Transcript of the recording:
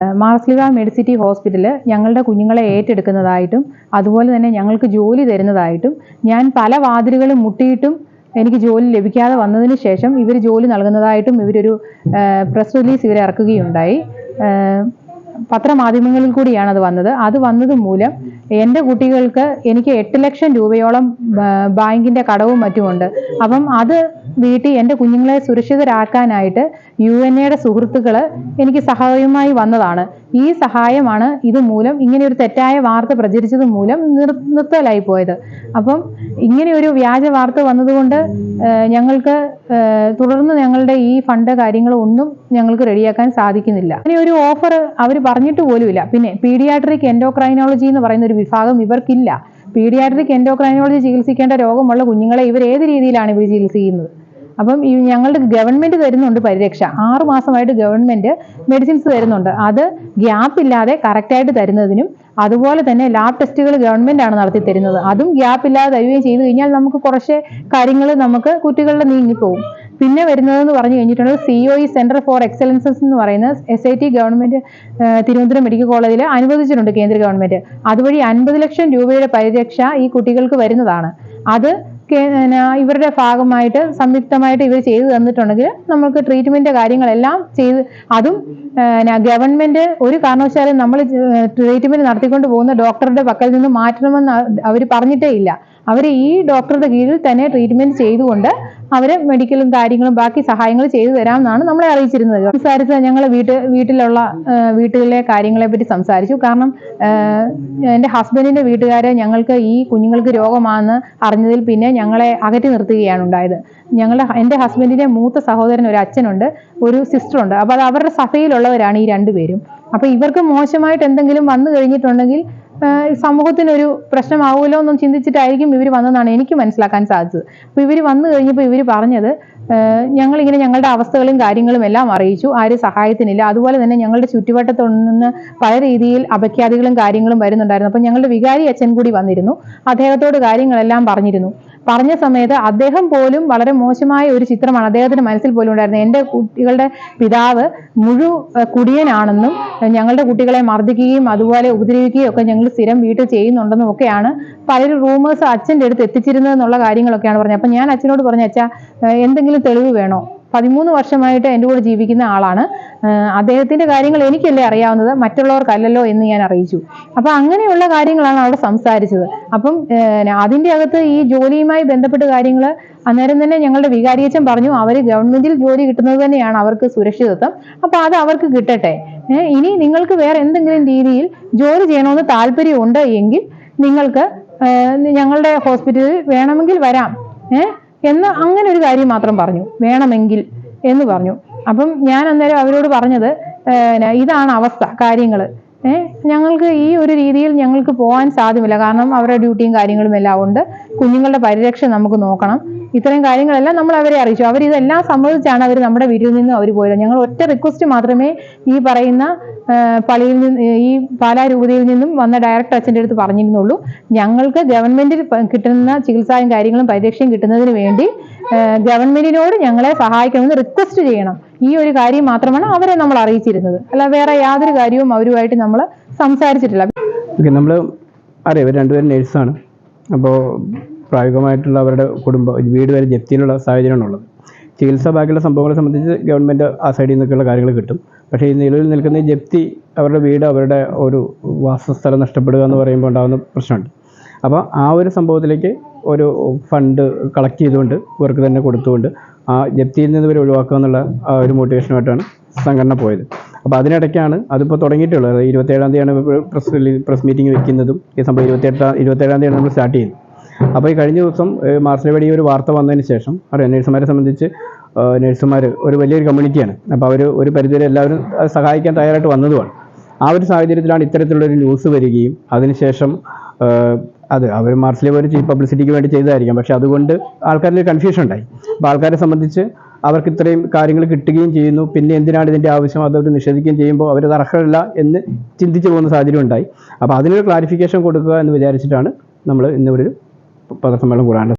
Marsleeva Medicity hospital ഞങ്ങളുടെ കുഞ്ഞുങ്ങളെ ഏറ്റെടുക്കുന്നതായിട്ടും അതുപോലെ തന്നെ ഞങ്ങൾക്ക് ജോലി തരുന്നതായിട്ടും ഞാൻ പല വാതിലുകളും മുട്ടിയിട്ടും എനിക്ക് ജോലി ലഭിക്കാതെ വന്നതിന് ശേഷം ഇവർ ജോലി നൽകുന്നതായിട്ടും ഇവരൊരു പ്രസ് റിലീസ് ഇവർ ഇറക്കുകയുണ്ടായി. പത്രമാധ്യമങ്ങളിൽ കൂടിയാണ് അത് വന്നത്. അത് വന്നത് മൂലം എന്റെ കുട്ടികൾക്ക് എനിക്ക് എട്ട് ലക്ഷം രൂപയോളം ബാങ്കിന്റെ കടവും മറ്റുമുണ്ട്. അപ്പം അത് വീട്ടിൽ എന്റെ കുഞ്ഞുങ്ങളെ സുരക്ഷിതരാക്കാനായിട്ട് യു എൻ എയുടെ സുഹൃത്തുക്കൾ എനിക്ക് സഹായമായി വന്നതാണ്. ഈ സഹായമാണ് ഇത് മൂലം ഇങ്ങനെ ഒരു തെറ്റായ വാർത്ത പ്രചരിച്ചത് മൂലം നിർ നിർത്തലായി പോയത് അപ്പം ഇങ്ങനെ ഒരു വ്യാജ വാർത്ത വന്നതുകൊണ്ട് ഞങ്ങൾക്ക് തുടർന്ന് ഞങ്ങളുടെ ഈ ഫണ്ട് കാര്യങ്ങൾ ഒന്നും ഞങ്ങൾക്ക് റെഡിയാക്കാൻ സാധിക്കുന്നില്ല. അങ്ങനെ ഒരു ഓഫർ അവർ പറഞ്ഞിട്ട് പോലുമില്ല. പിന്നെ പീഡിയാട്രിക് എൻഡോക്രൈനോളജി എന്ന് പറയുന്ന ഒരു വിഭാഗം ഇവർക്കില്ല. പീഡിയാട്രിക് എൻഡോക്രൈനോളജി ചികിത്സിക്കേണ്ട രോഗമുള്ള കുഞ്ഞുങ്ങളെ ഇവർ ഏത് രീതിയിലാണ് ഇവർ ചികിത്സിക്കുന്നത് അപ്പം ഈ ഞങ്ങളുടെ ഗവൺമെന്റ് തരുന്നുണ്ട് പരിരക്ഷ. ആറ് മാസമായിട്ട് ഗവൺമെന്റ് മെഡിസിൻസ് തരുന്നുണ്ട്. അത് ഗ്യാപ്പ് ഇല്ലാതെ കറക്റ്റായിട്ട് തരുന്നതിനും അതുപോലെ തന്നെ ലാബ് ടെസ്റ്റുകൾ ഗവൺമെന്റ് ആണ് നടത്തി തരുന്നത്. അതും ഗ്യാപ്പ് ഇല്ലാതെ തരികയും ചെയ്തു കഴിഞ്ഞാൽ നമുക്ക് കുറച്ച് കാര്യങ്ങൾ നമുക്ക് കുട്ടികളുടെ നീങ്ങിപ്പോവും. പിന്നെ വരുന്നതെന്ന് പറഞ്ഞു കഴിഞ്ഞിട്ടുണ്ടെങ്കിൽ C O E centre for excellences എന്ന് പറയുന്ന S I T government Thiruvananthapuram medical കോളേജിൽ അനുവദിച്ചിട്ടുണ്ട് കേന്ദ്ര ഗവൺമെന്റ് അതുവഴി അൻപത് ലക്ഷം രൂപയുടെ പരിരക്ഷ ഈ കുട്ടികൾക്ക് വരുന്നതാണ്. അത് ഇവരുടെ ഭാഗമായിട്ട് സംയുക്തമായിട്ട് ഇവർ ചെയ്തു തന്നിട്ടുണ്ടെങ്കിൽ നമുക്ക് ട്രീറ്റ്മെന്റ് കാര്യങ്ങളെല്ലാം ചെയ്ത് അതും ഗവൺമെന്റ് ഒരു കാരണവശാലും നമ്മൾ ട്രീറ്റ്മെന്റ് നടത്തിക്കൊണ്ട് പോകുന്ന ഡോക്ടറുടെ പക്കൽ നിന്ന് മാറ്റണമെന്ന് അവർ പറഞ്ഞിട്ടേ ഇല്ല. അവർ ഈ ഡോക്ടറുടെ കീഴിൽ തന്നെ ട്രീറ്റ്മെന്റ് ചെയ്തുകൊണ്ട് അവരെ മെഡിക്കലും കാര്യങ്ങളും ബാക്കി സഹായങ്ങൾ ചെയ്തു തരാമെന്നാണ് നമ്മളെ അറിയിച്ചിരുന്നത്. സംസാരിച്ച ഞങ്ങൾ വീട്ട് വീട്ടിലുള്ള വീട്ടുകളിലെ കാര്യങ്ങളെ പറ്റി സംസാരിച്ചു. കാരണം എന്റെ ഹസ്ബൻഡിന്റെ വീട്ടുകാരെ ഞങ്ങൾക്ക് ഈ കുഞ്ഞുങ്ങൾക്ക് രോഗമാണെന്ന് അറിഞ്ഞതിൽ പിന്നെ ഞങ്ങളെ അകറ്റി നിർത്തുകയാണ് ഉണ്ടായത്. ഞങ്ങളുടെ എന്റെ ഹസ്ബൻഡിന്റെ മൂത്ത സഹോദരൻ ഒരു അച്ഛനുണ്ട് ഒരു സിസ്റ്ററുണ്ട് അപ്പോൾ അത് അവരുടെ സഭയിലുള്ളവരാണ് ഈ രണ്ടുപേരും. അപ്പോൾ ഇവർക്ക് മോശമായിട്ട് എന്തെങ്കിലും വന്നു കഴിഞ്ഞിട്ടുണ്ടെങ്കിൽ സമൂഹത്തിനൊരു പ്രശ്നമാവുമല്ലോ എന്നും ചിന്തിച്ചിട്ടായിരിക്കും ഇവർ വന്നതെന്നാണ് എനിക്ക് മനസ്സിലാക്കാൻ സാധിച്ചത്. അപ്പോൾ ഇവർ വന്നു കഴിഞ്ഞപ്പോൾ ഇവർ പറഞ്ഞത് ഞങ്ങളിങ്ങനെ ഞങ്ങളുടെ അവസ്ഥകളും കാര്യങ്ങളും എല്ലാം അറിയിച്ചു. ആരും സഹായത്തിനില്ല. അതുപോലെ തന്നെ ഞങ്ങളുടെ ചുറ്റുവട്ടത്തു നിന്ന് പല രീതിയിൽ അപഖ്യാതികളും കാര്യങ്ങളും വരുന്നുണ്ടായിരുന്നു. അപ്പോൾ ഞങ്ങളുടെ വികാരി അച്ഛൻ കൂടി വന്നിരുന്നു. അദ്ദേഹത്തോട് കാര്യങ്ങളെല്ലാം പറഞ്ഞിരുന്നു. പറഞ്ഞ സമയത്ത് അദ്ദേഹം പോലും വളരെ മോശമായ ഒരു ചിത്രമാണ് അദ്ദേഹത്തിന്റെ മനസ്സിൽ പോലും ഉണ്ടായിരുന്നത്. എന്റെ കുട്ടികളുടെ പിതാവ് മുഴു കുടിയനാണെന്നും ഞങ്ങളുടെ കുട്ടികളെ മർദ്ദിക്കുകയും അതുപോലെ ഉപദ്രവിക്കുകയും ഒക്കെ ഞങ്ങൾ സ്ഥിരം വീട്ടിൽ ചെയ്യുന്നുണ്ടെന്നും ഒക്കെയാണ് പലരും റൂമേഴ്സ് അച്ഛന്റെ അടുത്ത് എത്തിച്ചിരുന്നത് എന്നുള്ള കാര്യങ്ങളൊക്കെയാണ് പറഞ്ഞത്. അപ്പം ഞാൻ അച്ഛനോട് പറഞ്ഞു അച്ഛാ എന്തെങ്കിലും തെളിവ് വേണോ? പതിമൂന്ന് വർഷമായിട്ട് എന്റെ കൂടെ ജീവിക്കുന്ന ആളാണ്. അദ്ദേഹത്തിന്റെ കാര്യങ്ങൾ എനിക്കല്ലേ അറിയാവുന്നത്? മറ്റുള്ളവർക്കല്ലല്ലോ എന്ന് ഞാൻ അറിയിച്ചു. അപ്പം അങ്ങനെയുള്ള കാര്യങ്ങളാണ് അവിടെ സംസാരിച്ചത്. അപ്പം അതിന്റെ അകത്ത് ഈ ജോലിയുമായി ബന്ധപ്പെട്ട കാര്യങ്ങൾ അന്നേരം തന്നെ ഞങ്ങളുടെ വികാരിയച്ഛൻ പറഞ്ഞു അവർ ഗവൺമെന്റിൽ ജോലി കിട്ടുന്നത് തന്നെയാണ് അവർക്ക് സുരക്ഷിതത്വം. അപ്പോൾ അത് അവർക്ക് കിട്ടട്ടെ. ഇനി നിങ്ങൾക്ക് വേറെ എന്തെങ്കിലും രീതിയിൽ ജോലി ചെയ്യണമെന്ന് താല്പര്യമുണ്ട് എങ്കിൽ നിങ്ങൾക്ക് ഞങ്ങളുടെ ഹോസ്പിറ്റലിൽ വേണമെങ്കിൽ വരാം. ഏഹ് എന്ന് അങ്ങനെ ഒരു കാര്യം മാത്രം പറഞ്ഞു. വേണമെങ്കിൽ എന്ന് പറഞ്ഞു. അപ്പം ഞാൻ അന്നേരം അവരോട് പറഞ്ഞത് ഇതാണ് അവസ്ഥ കാര്യങ്ങൾ ഞങ്ങൾക്ക് ഈ ഒരു രീതിയിൽ ഞങ്ങൾക്ക് പോകാൻ സാധ്യമല്ല. കാരണം അവരുടെ ഡ്യൂട്ടിയും കാര്യങ്ങളും എല്ലാം ഉണ്ട്. കുഞ്ഞുങ്ങളുടെ പരിരക്ഷ നമുക്ക് നോക്കണം. ഇത്തരം കാര്യങ്ങളെല്ലാം നമ്മൾ അവരെ അറിയിച്ചു. അവർ ഇതെല്ലാം സമ്മതിച്ചാണ് അവർ നമ്മുടെ വീട്ടിൽ നിന്ന് അവർ പോയത്. ഞങ്ങൾ ഒറ്റ റിക്വസ്റ്റ് മാത്രമേ ഈ പറയുന്ന പള്ളിയിൽ നിന്ന് ഈ പാലാ രൂപതയിൽ നിന്നും വന്ന ഡയറക്ടർ അച്ഛന്റെ അടുത്ത് പറഞ്ഞിരുന്നുള്ളൂ. ഞങ്ങൾക്ക് ഗവൺമെന്റിൽ കിട്ടുന്ന ചികിത്സയും കാര്യങ്ങളും പരിരക്ഷയും കിട്ടുന്നതിന് വേണ്ടി ഗവൺമെന്റിനോട് ഞങ്ങളെ സഹായിക്കണമെന്ന് റിക്വസ്റ്റ് ചെയ്യണം. ഈ ഒരു കാര്യം മാത്രമാണ് അവരെ നമ്മൾ അറിയിച്ചിരുന്നത്. അല്ല വേറെ യാതൊരു കാര്യവും അവരുമായിട്ട് നമ്മൾ സംസാരിച്ചിട്ടില്ല. ഓക്കെ നമ്മൾ അറിയാം ഇവർ രണ്ടുപേരും നേഴ്സാണ്. അപ്പോൾ പ്രായോഗികമായിട്ടുള്ള അവരുടെ കുടുംബം വീട് വരെ ജപ്തിയിലുള്ള സാഹചര്യമാണ് ഉള്ളത്. ചികിത്സ ബാക്കിയുള്ള സംഭവങ്ങളെ സംബന്ധിച്ച് ഗവൺമെന്റ് ആ സൈഡിൽ നിന്നൊക്കെയുള്ള കാര്യങ്ങൾ കിട്ടും. പക്ഷേ ഈ നിലവിൽ നിൽക്കുന്ന ജപ്തി അവരുടെ വീട് അവരുടെ ഒരു വാസസ്ഥലം നഷ്ടപ്പെടുക എന്ന് പറയുമ്പോൾ ഉണ്ടാകുന്ന പ്രശ്നമുണ്ട്. അപ്പോൾ ആ ഒരു സംഭവത്തിലേക്ക് ഒരു ഫണ്ട് കളക്ട് ചെയ്തുകൊണ്ട് ഇവർക്ക് തന്നെ കൊടുത്തുകൊണ്ട് ആ ജപ്തിയിൽ നിന്ന് ഇവർ ഒഴിവാക്കുക എന്നുള്ള ഒരു മോട്ടിവേഷനുമായിട്ടാണ് സംഘടന പോയത്. അപ്പോൾ അതിനിടയ്ക്കാണ് അതിപ്പോൾ തുടങ്ങിയിട്ടുള്ളത്. ഇരുപത്തേഴാം തീയതിയാണ് പ്രസ് പ്രസ് മീറ്റിംഗ് വെക്കുന്നതും ഈ സംഭവം ഇരുപത്തെട്ടാം ഇരുപത്തേഴാം തീയതി നമ്മൾ സ്റ്റാർട്ട് ചെയ്യുന്നത്. അപ്പോൾ ഈ കഴിഞ്ഞ ദിവസം ഈ ഒരു വാർത്ത വന്നതിന് ശേഷം അറിയാം നഴ്സുമാരെ സംബന്ധിച്ച് നഴ്സുമാർ ഒരു വലിയൊരു കമ്മ്യൂണിറ്റിയാണ് അപ്പോൾ അവർ ഒരു പരിധിവരെ എല്ലാവരും സഹായിക്കാൻ തയ്യാറായിട്ട് വന്നതുമാണ്. ആ ഒരു സാഹചര്യത്തിലാണ് ഇത്തരത്തിലുള്ളൊരു ന്യൂസ് വരികയും അതിനുശേഷം അത് അവർ മാർച്ചിലെ ഒരു ചീഫ് പബ്ലിസിറ്റിക്ക് വേണ്ടി ചെയ്തതായിരിക്കാം. പക്ഷെ അതുകൊണ്ട് ആൾക്കാരിൽ കൺഫ്യൂഷൻ ഉണ്ടായി. അപ്പോൾ ആൾക്കാരെ സംബന്ധിച്ച് അവർക്ക് ഇത്രയും കാര്യങ്ങൾ കിട്ടുകയും ചെയ്യുന്നു. പിന്നെ എന്തിനാണ് ഇതിന്റെ ആവശ്യം? അതവർ നിഷേധിക്കുകയും ചെയ്യുമ്പോൾ അവരത് അർഹമല്ല എന്ന് ചിന്തിച്ചു പോകുന്ന സാഹചര്യം ഉണ്ടായി. അപ്പോൾ അതിനൊരു ക്ലാരിഫിക്കേഷൻ കൊടുക്കുക എന്ന് വിചാരിച്ചിട്ടാണ് നമ്മൾ ഇന്നിവിടെ പത്രസമ്മേളനം കൂടാണ്ട്